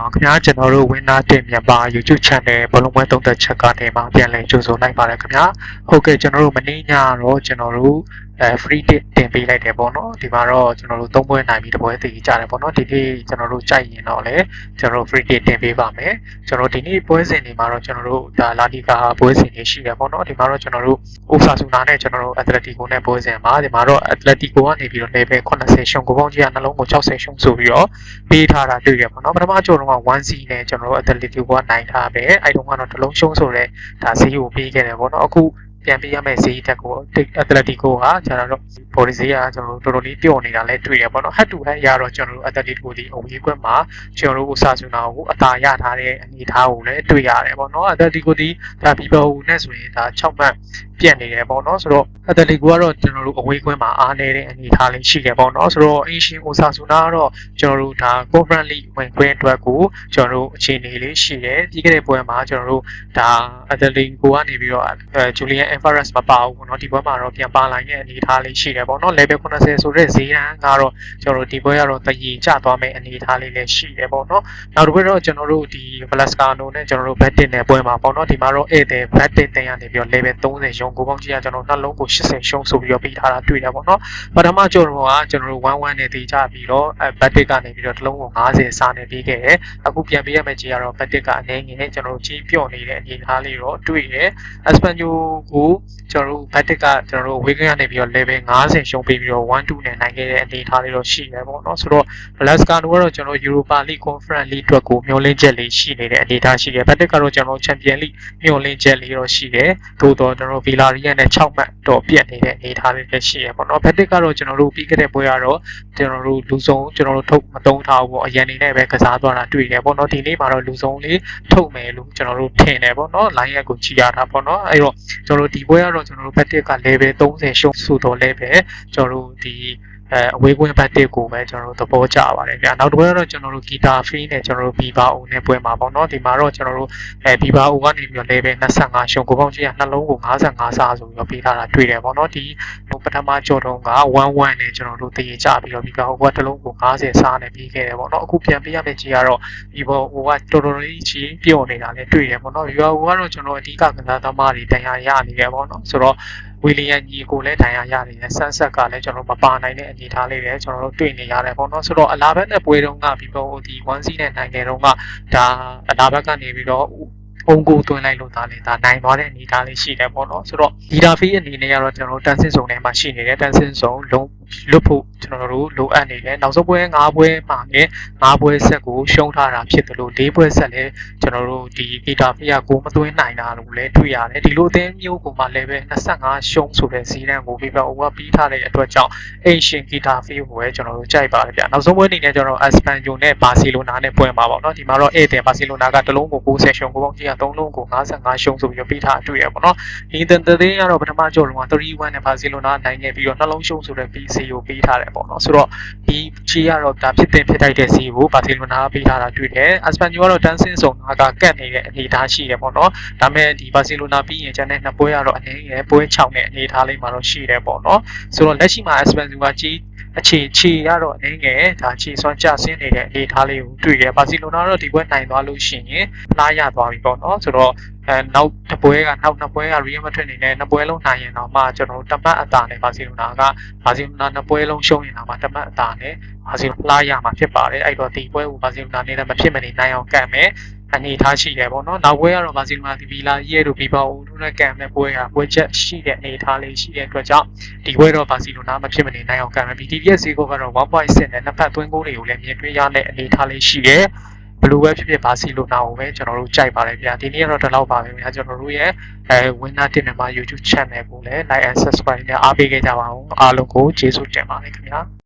နော်ခင်ဗျာကျွန်တော်တို့ဝင်းနာတင်မြန်မာ YouTube channel ဘလုံးပွဲသုံးသက်ချက်ကနေမှပြန်လည်ကြိုဆိုလိုက်ပါတယ်ခင်ဗျာဟုတ်ကဲ့ကျွန်တော်တို့မနေ့ညတော့ကျွန်တော်တို့ အဲ free tip တင်ပေးလိုက်တယ်ပေါ့နော်ဒီမှာတော့ကျွန်တော်တို့သုံးပွဲနိုင်ပြီးတပွဲတည်ကြတယ်ပေါ့နော်ဒီနေ့ကျွန်တော်တို့ကြိုက်ရင်တော့လည်းကျွန်တော်တို့ free tip တင်ပေးပါမယ်ကျွန်တော်ဒီနေ့ပွဲစဉ်တွေမှာတော့ကျွန်တော်တို့ဒါလာလီဂါပွဲစဉ်တွေရှိတယ်ပေါ့နော်ဒီမှာတော့ကျွန်တော်တို့အိုဆာဆူနာနဲ့ကျွန်တော်တို့အက်တလက်တီကိုနဲ့ပွဲစဉ်မှာဒီမှာတော့အက်တလက်တီကိုကနေပြီးတော့ level 80ရှုံကိုပေါင်းကြီးကနှလုံးကို60ရှုံဆိုပြီးတော့ပေးထားတာတွေ့ရပါတော့ပထမကြော်တော့က 1C နဲ့ကျွန်တော်တို့ Atletico ကနိုင်ထားပဲအဲ့တုန်းကတော့တလုံးရှုံးဆိုတဲ့ဒါဈေးကိုပေးခဲ့တယ်ပေါ့နော်အခု ပြန်ပေးရမယ့်ဈေးတက်ကို Atletico ကကျွန်တော်တို့ body ဈေးကကျွန်တော်တို့တော်တော်လေးပျော့နေတာလည်းတွေ့ရပါတော့ head to head ရတော့ကျွန်တော်တို့ Atletico ဒီအဝေးကွက်မှာကျွန်တော်တို့အဆဆူနာကိုအသာရထားတဲ့အနေအထားကိုလည်းတွေ့ရတယ်ပေါ့နော် Atletico ဒီဒါဘီဘောနဲ့ဆိုရင်ဒါ6မှတ် ပြတ်နေတယ်ပေါ့နော်ဆိုတော့ Atletico ကတော့ကျွန်တော်တို့အဝေးကွင်းမှာအားနေတဲ့အနေအထားလေးရှိတယ်ပေါ့နော်ဆိုတော့အင်ရှင်အိုဆာဆူနာကတော့ကျွန်တော်တို့ဒါ Conference League ဝင်ခွင့်အတွက်ကိုကျွန်တော်တို့အခြေအနေလေးရှိတယ်ပြီးခဲ့တဲ့ပွဲမှာကျွန်တော်တို့ဒါ Atletico ကနေပြီးတော့အဲ Julian Alvarez မပါဘူးပေါ့နော်ဒီပွဲမှာတော့ပြန်ပါလာတဲ့အနေအထားလေးရှိတယ်ပေါ့နော် level 80ဆိုတဲ့ဈေးတန်းကတော့ကျွန်တော်တို့ဒီပွဲကတော့တည်ကျသွားမယ့်အနေအထားလေးလည်းရှိတယ်ပေါ့နော်နောက်တစ်ပွဲတော့ကျွန်တော်တို့ဒီ Velascano နဲ့ကျွန်တော်တို့ bet တင်တဲ့ပွဲမှာပေါ့နော်ဒီမှာတော့ဧည့်သည် bet တင်တင်ရနေပြီးတော့ level 30ရုံကိုပေါင်းကြီးကကျွန်တော်နှလုံးကို80ရှုံးဆိုပြီးတော့ပေးထားတာတွေ့ရပါတော့ပထမကျွန်တော်ကကျွန်တော်တို့11နဲ့တည်ကြပြီးတော့အဲ bet ကနေပြီးတော့တစ်လုံးကို90စာနဲ့ပြီးခဲ့တယ်အခုပြန်ပေးရမယ့်ကြီးကတော့ bet ကအနေငယ်ကျွန်တော်တို့ကြီးပြော့နေတဲ့အနေအထားလေးတော့တွေ့တယ် Espanyol ကိုကျွန်တော်တို့ bet ကကျွန်တော်တို့ဝေးကနေပြီးတော့ level 90ရှုံးပေးပြီးတော့1-2နဲ့နိုင်ခဲ့တဲ့အနေအထားလေးတော့ရှိတယ်ပေါ့နော်ဆိုတော့ Velascano ကတော့ကျွန်တော် Europa League Conference League အတွက်ကိုမျှော်လင့်ချက်လေးရှိနေတဲ့အနေအထားရှိတယ် bet ကတော့ကျွန်တော် Champion League မျှော်လင့်ချက်လေးတော့ရှိတယ်သို့တော့ကျွန်တော် Villarreal နဲ့6မှတ်တော့ပြတ်နေတဲ့အနေအထားလေးလည်းရှိရပေါ့နော်ဘက်တစ်ကတော့ကျွန်တော်တို့ပြီးခဲ့တဲ့ပွဲကတော့ကျွန်တော်တို့လူဆုံးကျွန်တော်တို့ထုတ်မတုံးထားဘူးပေါ့အရင်နေနဲ့ပဲကစားသွားတာတွေ့တယ်ပေါ့နော်ဒီနေ့မှာတော့လူဆုံးလေးထုတ်မယ်လို့ကျွန်တော်တို့ထင်တယ်ပေါ့နော် line ရက်ကိုကြည်ရတာပေါ့နော်အဲ့တော့ကျွန်တော်တို့ဒီပွဲကတော့ကျွန်တော်တို့ဘက်တစ်က level 30ရှုံးဆိုတော့လည်းပဲကျွန်တော်တို့ဒီ အဲအဝေးကွင်းဘက်တစ်ကိုပဲကျွန်တော်တို့သဘောကျပါတယ်ဗျာနောက်တစ်ပွဲကတော့ကျွန်တော်တို့ဂီတာဖီးနဲ့ကျွန်တော်တို့ဘီဘာအိုနဲ့ပွဲမှာပေါ့နော်ဒီမှာတော့ကျွန်တော်တို့အဲဘီဘာအိုကနေပြီးတော့ level 25ရှုံးကိုပေါင်းကြီးကနှလုံးကို55စာဆိုပြီးတော့ပေးထားတာတွေ့တယ်ပေါ့နော်ဒီပထမကြော်တုံးက11နဲ့ကျွန်တော်တို့တည်ကြပြီးတော့ဘီဘာအိုကတစ်လုံးကို50စာနဲ့ပြီးခဲ့တယ်ပေါ့နော်အခုပြန်ပေးရမယ့်ကြီးကတော့ဒီဘောဟိုကတော်တော်လေးကြီးပြော့နေတာလည်းတွေ့တယ်ပေါ့နော်ဘီဘာအိုကတော့ကျွန်တော်အဓိကကစားသမားတွေတန်ရာရနေတယ်ပေါ့နော်ဆိုတော့ ဝီလီယံညီကိုလည်းဒဏ်ရာရနေတယ်ဆန်းဆက်ကလည်းကျွန်တော်မပါနိုင်တဲ့အနေအထားလေးတွေကျွန်တော်တို့တွေ့နေရတယ်ပေါ့နော်ဆိုတော့အလားဘက်နဲ့ပွဲတုန်းကဘီဘောဒီ1စီးနဲ့နိုင်တယ်တုန်းကဒါအလားဘက်ကနေပြီးတော့ပုံကိုတွင်းလိုက်လို့ဒါလည်းဒါနိုင်သွားတဲ့အနေအထားလေးရှိတယ်ပေါ့နော်ဆိုတော့ဒီတာဖီးအနေနဲ့ကတော့ကျွန်တော်တို့တန်ဆင်းစုံထဲမှာရှိနေတယ်တန်ဆင်းစုံလုံးလွတ်ဖို့ ကျွန်တော်တို့လိုအပ်နေတယ်နောက်ဆုံးပွဲ၅ပွဲမှာလည်း၅ပွဲဆက်ကိုရှုံးထားတာဖြစ်တယ်လို့၄ပွဲဆက်လည်းကျွန်တော်တို့ဒီဒီတာဖီးကကိုမသွင်းနိုင်တာလို့လည်းတွေ့ရတယ်ဒီလိုအသင်းမျိုးကိုမှလည်းပဲ25ရှုံးဆိုတဲ့စီးတန်းကိုပြီးတော့ over ပြီးထားတဲ့အတွက်ကြောင့်အိမ်ရှင်ဂီတာဖီးကိုပဲကျွန်တော်တို့ကြိုက်ပါတယ်ဗျနောက်ဆုံးပွဲအနေနဲ့ကျွန်တော် Espanyol နဲ့ဘာစီလိုနာနဲ့ပွဲမှာပေါ့နော်ဒီမှာတော့ဧည့်သည်ဘာစီလိုနာကတစ်လုံးကို60ရှုံးကိုပေါင်းကြီးက3လုံးကို55ရှုံးဆိုပြီးတော့ပြီးထားတွေ့ရပေါ့နော်ဒီတန်တဲ့ကတော့ပထမကြော်လုံးက31နဲ့ဘာစီလိုနာနိုင်ခဲ့ပြီးတော့နှလုံးရှုံးဆိုတဲ့ BC ကိုပြီးထားတယ်ပေါ့နော်ဆိုတော့ဒီချီကတော့ဒါဖြစ်တင်ဖြစ်တိုက်တဲ့စီကိုဘာစီလိုနာကပြီးထားတာတွေ့တယ်။ Espanyol ကတော့တန်းစင်းဆောင်ကကတ်နေတဲ့အနေအထားရှိတယ်ပေါ့နော်။ဒါပေမဲ့ဒီဘာစီလိုနာပြီးရင်ကျန်တဲ့နှစ်ပွဲကတော့အနေငယ်ပွဲ6နဲ့အနေအထားလေးမှာတော့ရှိတယ်ပေါ့နော်။ဆိုတော့လက်ရှိမှာ Espanyol ကကြီး အခြေခြေရတော့အနေငယ်ဒါခြေစွမ်းကျဆင်းနေတဲ့အနေအထားလေးကိုတွေ့တယ်။ဘာစီလိုနာတော့ဒီပွဲနိုင်သွားလို့ရှိရင်လားရသွားပြီပေါ့နော်။ဆိုတော့အဲနောက်တစ်ပွဲကနောက်နှစ်ပွဲက Real Madrid အနေနဲ့နှစ်ပွဲလုံးနိုင်ရင်တော့မှကျွန်တော်တို့တပတ်အတာနဲ့ဘာစီလိုနာကဘာစီလိုနာနှစ်ပွဲလုံးရှုံးရင်တော့မှတပတ်အတာနဲ့ဘာစီလိုနာရမှာဖြစ်ပါတယ်အဲ့တော့ဒီပွဲကိုဘာစီလိုနာနဲ့မဖြစ်မနေနိုင်အောင်ကံမယ် အနေထားရှိတယ်ပေါ့နော်နောက်ပွဲကတော့ဘာစီလိုနာဒီဗီလာရဲတို့ဘီဘာအိုတို့နဲ့ကံမဲ့ပွဲကပွဲချက်ရှိတဲ့အနေထားလေးရှိတဲ့အတွက်ကြောင့်ဒီပွဲတော့ဘာစီလိုနာမဖြစ်မနေနိုင်အောင်ကံမယ် BTPS ဈေးကောကတော့1.6နဲ့နှစ်ဖက်သွင်းကိုတွေကိုလည်းမြင်တွေ့ရတဲ့အနေထားလေးရှိတယ်ဘလူးပဲဖြစ်ဖြစ်ဘာစီလိုနာကိုပဲကျွန်တော်တို့ကြိုက်ပါတယ်ဗျာဒီနေ့ကတော့ဒီလောက်ပါပဲဗျာကျွန်တော်တို့ရဲ့အဲ winner တင်နေမှာ YouTube channel ကိုလည်း like and subscribe နဲ့အားပေးခဲ့ကြပါဦးအားလုံးကိုကျေးဇူးတင်ပါတယ်ခင်ဗျာ